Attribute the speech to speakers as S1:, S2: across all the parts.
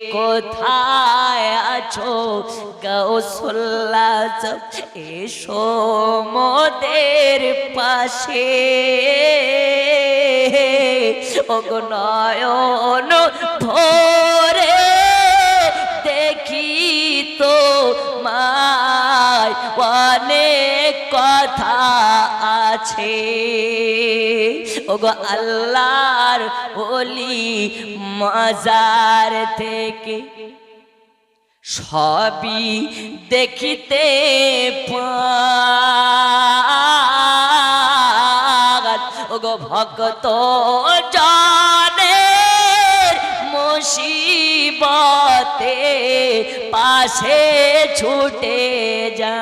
S1: কোথায় আছো গৌসুল্লা এসো মোদের পাশে। অগনয়ন ভোরে দেখি তো মায় অনেক কথা আছে। ওগো আল্লাহর ওলি মাজার থেকে সবই দেখিতে ওগো ভক্ত জানে মুসিবতে পাশে ছুটে যা।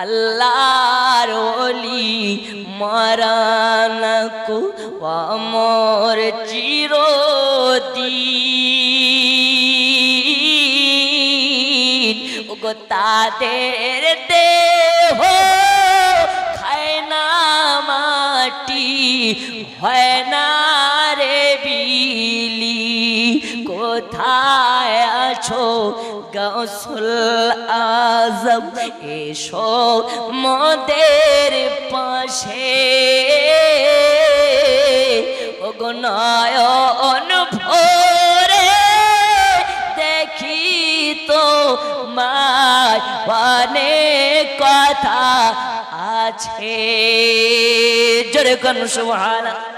S1: আল্লাহর ওলি মরানকু অমর চিরদিন। ওগো তাদের দেহ খায় না মাটি হয় না কোথায় আছো গৌসুল আজম, এসো মদের পাশে। অগনয়ন ভোরে দেখি তো মায় অনেক কথা আছে। জোরে কোন সুবহানাল্লাহ।